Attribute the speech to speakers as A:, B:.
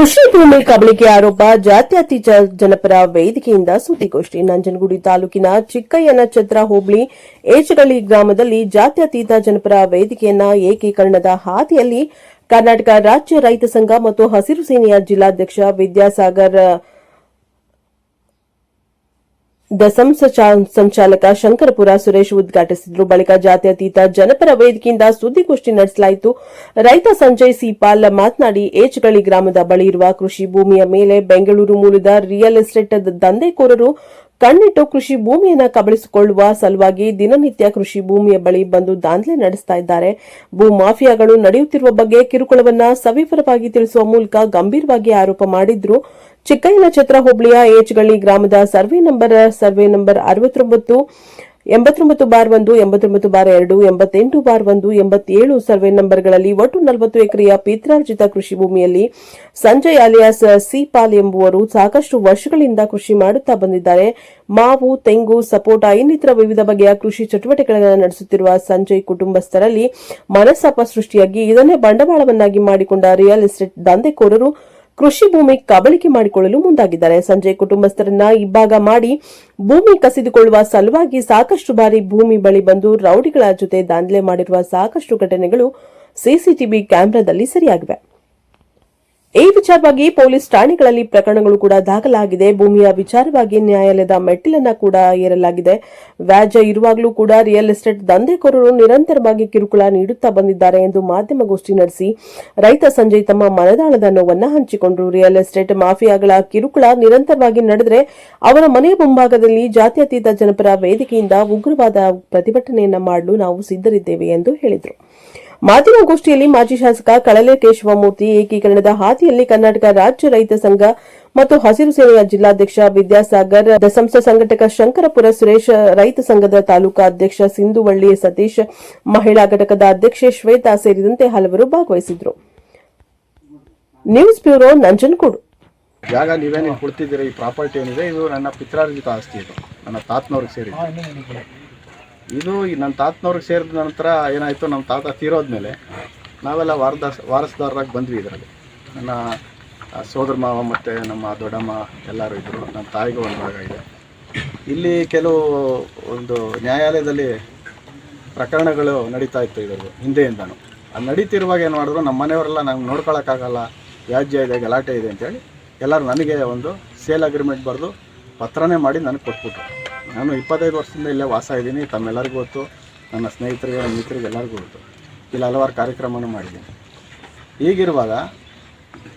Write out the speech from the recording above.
A: ಕೃಷಿ ಭೂಮಿ ಕಬಳಿಕೆ ಆರೋಪ ಜಾತ್ಯತೀತ ಜನಪರ ವೇದಿಕೆಯಿಂದ ಸುದ್ದಿಗೋಷ್ಠಿ. ನಂಜನಗೂಡಿ ತಾಲೂಕಿನ ಚಿಕ್ಕಯ್ಯನ ಛತ್ರ ಹೋಬಳಿ ಏಚಗಳ್ಳಿ ಗ್ರಾಮದಲ್ಲಿ ಜಾತ್ಯತೀತ ಜನಪರ ವೇದಿಕೆಯನ್ನ ಏಕೀಕರಣದ ಹಾದಿಯಲ್ಲಿ ಕರ್ನಾಟಕ ರಾಜ್ಯ ರೈತ ಸಂಘ ಮತ್ತು ಹಸಿರು ಸೇನೆಯ ಜಿಲ್ಲಾಧ್ಯಕ್ಷ ವಿದ್ಯಾಸಾಗರ್ ದಸಂಸ ಚಾ- ಸಂಚಾಲಕ ಶಂಕರಪುರ ಸುರೇಶ್ ಉದ್ಘಾಟಿಸಿದರು. ಬಳಿಕ ಜಾತ್ಯತೀತ ಜನಪರ ವೇದಿಕೆಯಿಂದ ಸುದ್ದಿಗೋಷ್ಠಿ ನಡೆಸಲಾಯಿತು. ರೈತ ಸಂಜಯ್ ಸಿಪಾಲ್ ಮಾತನಾಡಿ ಏಚಗಳಿ ಗ್ರಾಮದ ಬಳಿ ಇರುವ ಕೃಷಿ ಭೂಮಿಯ ಮೇಲೆ ಬೆಂಗಳೂರು ಮೂಲದ ರಿಯಲ್ ಎಸ್ಟೇಟ್ ದಂಧೆಕೋರರು ಕಣ್ಣಿಟ್ಟು ಕೃಷಿ ಭೂಮಿಯನ್ನ ಕಬಳಿಸಿಕೊಳ್ಳುವ ಸಲುವಾಗಿ ದಿನನಿತ್ಯ ಕೃಷಿ ಭೂಮಿಯ ಬಳಿ ಬಂದು ದಾಂಧಲೆ ನಡೆಸ್ತಾ ಇದ್ದಾರೆ. ಭೂ ಮಾಫಿಯಾಗಳು ನಡೆಯುತ್ತಿರುವ ಬಗ್ಗೆ ಕಿರುಕುಳವನ್ನ ಸವಿವರವಾಗಿ ತಿಳಿಸುವ ಮೂಲಕ ಗಂಭೀರವಾಗಿ ಆರೋಪ ಮಾಡಿದ್ರು. ಚಿಕ್ಕಯ್ಯನ ಛತ್ರ ಹೋಬಳಿಯ ಏಚ್ಗಳ್ಳಿ ಗ್ರಾಮದ ಸರ್ವೆ ನಂಬರ್ ಸರ್ವೆ ನಂಬರ್ ಅರವತ್ತೊಂಬತ್ತು ಎಂಬತ್ತೊಂಬತ್ತು ಬಾರ್ ಒಂದು, ಎಂಬತ್ತೊಂಬತ್ತು ಬಾರ್ ಎರಡು, ಎಂಬತ್ತೆಂಟು ಬಾರ್ ಒಂದು, ಎಂಬತ್ತೇಳು ಸರ್ವೆ ನಂಬರ್ಗಳಲ್ಲಿ ಒಟ್ಟು ನಲವತ್ತು ಎಕರೆಯ ಪಿತ್ರಾರ್ಜಿತ ಕೃಷಿ ಭೂಮಿಯಲ್ಲಿ ಸಂಜಯ್ ಅಲಿಯಾಸ್, ಸಿಪಾಲ್ ಎಂಬುವರು ಸಾಕಷ್ಟು ವರ್ಷಗಳಿಂದ ಕೃಷಿ ಮಾಡುತ್ತಾ ಬಂದಿದ್ದಾರೆ. ಮಾವು, ತೆಂಗು, ಸಪೋಟ ಇನ್ನಿತರ ವಿವಿಧ ಬಗೆಯ ಕೃಷಿ ಚಟುವಟಿಕೆಗಳನ್ನು ನಡೆಸುತ್ತಿರುವ ಸಂಜಯ್ ಕುಟುಂಬಸ್ಥರಲ್ಲಿ ಮನಸ್ತಾಪ ಸೃಷ್ಟಿಯಾಗಿ ಇದನ್ನೇ ಬಂಡವಾಳವನ್ನಾಗಿ ಮಾಡಿಕೊಂಡ ರಿಯಲ್ ಎಸ್ಟೇಟ್ ದಂಧೆಕೋರರು ಕೃಷಿ ಭೂಮಿ ಕಬಳಿಕೆ ಮಾಡಿಕೊಳ್ಳಲು ಮುಂದಾಗಿದ್ದಾರೆ. ಸಂಜೆ ಕುಟುಂಬಸ್ಥರನ್ನ ಇಬ್ಬಾಗ ಮಾಡಿ ಭೂಮಿ ಕಸಿದುಕೊಳ್ಳುವ ಸಲುವಾಗಿ ಸಾಕಷ್ಟು ಬಾರಿ ಭೂಮಿ ಬಳಿ ಬಂದು ರೌಡಿಗಳ ಜೊತೆ ದಾಂಧಲೆ ಮಾಡಿರುವ ಸಾಕಷ್ಟು ಘಟನೆಗಳು ಸಿಸಿಟಿವಿ ಕ್ಯಾಮೆರಾದಲ್ಲಿ ಸರಿಯಾಗಿವೆ. ಈ ವಿಚಾರವಾಗಿ ಪೊಲೀಸ್ ಠಾಣೆಗಳಲ್ಲಿ ಪ್ರಕರಣಗಳು ಕೂಡ ದಾಖಲಾಗಿದೆ. ಭೂಮಿಯ ವಿಚಾರವಾಗಿ ನ್ಯಾಯಾಲಯದ ಮೆಟ್ಟಿಲನ್ನ ಕೂಡ ಏರಲಾಗಿದೆ. ವ್ಯಾಜ್ಯ ಇರುವಾಗಲೂ ಕೂಡ ರಿಯಲ್ ಎಸ್ಟೇಟ್ ದಂಧೆಕೋರರು ನಿರಂತರವಾಗಿ ಕಿರುಕುಳ ನೀಡುತ್ತಾ ಬಂದಿದ್ದಾರೆ ಎಂದು ಮಾಧ್ಯಮಗೋಷ್ಠಿ ನಡೆಸಿ, ರೈತ ಸಂಜಯ್ ತಮ್ಮ ಮನದಾಳದ ನೋವನ್ನ ಹಂಚಿಕೊಂಡರು. ರಿಯಲ್ ಎಸ್ಟೇಟ್ ಮಾಫಿಯಾಗಳ ಕಿರುಕುಳ ನಿರಂತರವಾಗಿ ನಡೆದರೆ ಅವರ ಮನೆಯ ಮುಂಭಾಗದಲ್ಲಿ ಜಾತ್ಯತೀತ ಜನಪರ ವೇದಿಕೆಯಿಂದ ಉಗ್ರವಾದ ಪ್ರತಿಭಟನೆಯನ್ನ ಮಾಡಲು ನಾವು ಸಿದ್ಧರಿದ್ದೇವೆ ಎಂದು ಹೇಳಿದರು. ಮಾಧ್ಯಮಗೋಷ್ಠಿಯಲ್ಲಿ ಮಾಜಿ ಶಾಸಕ ಕಳಲೆ ಕೇಶವಮೂರ್ತಿ ಏಕೀಕರಣದ ಹಾದಿಯಲ್ಲಿ ಕರ್ನಾಟಕ ರಾಜ್ಯ ರೈತ ಸಂಘ ಮತ್ತು ಹಸಿರು ಸೇನೆಯ ಜಿಲ್ಲಾಧ್ಯಕ್ಷ ವಿದ್ಯಾಸಾಗರ್ ದಸಂಸ ಸಂಘಟಕ ಶಂಕರಪುರ ಸುರೇಶ್, ರೈತ ಸಂಘದ ತಾಲೂಕಾ ಅಧ್ಯಕ್ಷ ಸಿಂಧುವಳ್ಳಿ ಸತೀಶ್, ಮಹಿಳಾ ಘಟಕದ ಅಧ್ಯಕ್ಷೆ ಶ್ವೇತಾ ಸೇರಿದಂತೆ ಹಲವರು ಭಾಗವಹಿಸಿದ್ರು ನ್ಯೂಸ್ ಬ್ಯೂರೋ ನಂಜನಗೂಡು.
B: ಜಾಗ ನೀವೇನೇನು ಕೊಡ್ತಿದ್ದೀರಾ, ಈ ಪ್ರಾಪರ್ಟಿ ಏನಿದೆ, ಇದು ನನ್ನ ಪಿತ್ರಾರ್ಜಿತ ಆಸ್ತಿ ಇದು, ನನ್ನ ತಾತನವ್ರಿಗೆ ಸೇರಿದೆ ಇದು ನನ್ನ ತಾತನವ್ರಿಗೆ ಸೇರಿದ ನಂತರ ಏನಾಯಿತು ನಮ್ಮ ತಾತ ತೀರೋದ್ಮೇಲೆ ನಾವೆಲ್ಲ ವಾರದಾಸ್ ವಾರಸ್ದಾರರಾಗಿ ಬಂದ್ವಿ ಇದರಲ್ಲಿ. ನನ್ನ ಸೋದರ ಮಾವ ಮತ್ತು ನಮ್ಮ ದೊಡ್ಡಮ್ಮ ಎಲ್ಲರೂ ಇದ್ದರು ನನ್ನ ತಾಯಿಗೂ ಒಂದು ಭಾಗ ಇದೆ. ಇಲ್ಲಿ ಕೆಲವು ಒಂದು ನ್ಯಾಯಾಲಯದಲ್ಲಿ ಪ್ರಕರಣಗಳು ನಡೀತಾ ಇತ್ತು ಇದ್ರದ್ದು, ಹಿಂದೆಯಿಂದನು. ಅದು ನಡೀತಿರುವಾಗ ಏನು ಮಾಡಿದ್ರು, ನಮ್ಮ ಮನೆಯವರೆಲ್ಲ ನಂಗೆ ನೋಡ್ಕೊಳಕ್ಕಾಗಲ್ಲ, ವ್ಯಾಜ್ಯ ಇದೆ, ಗಲಾಟೆ ಇದೆ ಅಂತೇಳಿ ಎಲ್ಲರೂ ನನಗೆ ಒಂದು ಸೇಲ್ ಅಗ್ರಿಮೆಂಟ್ ಬರೆದು ಪತ್ರನೇ ಮಾಡಿ ನನಗೆ ಕೊಟ್ಬಿಟ್ರು. ನಾನು ಇಪ್ಪತ್ತೈದು ವರ್ಷದಿಂದ ಇಲ್ಲೇ ವಾಸ ಇದ್ದೀನಿ. ತಮ್ಮೆಲ್ಲರಿಗೂ ಗೊತ್ತು. ನನ್ನ ಸ್ನೇಹಿತರಿಗೆ ನನ್ನ ಮಿತ್ರರಿಗೆ ಎಲ್ಲರಿಗೂ ಗೊತ್ತು. ಇಲ್ಲಿ ಹಲವಾರು ಕಾರ್ಯಕ್ರಮನೂ ಮಾಡಿದ್ದೀನಿ. ಹೀಗಿರುವಾಗ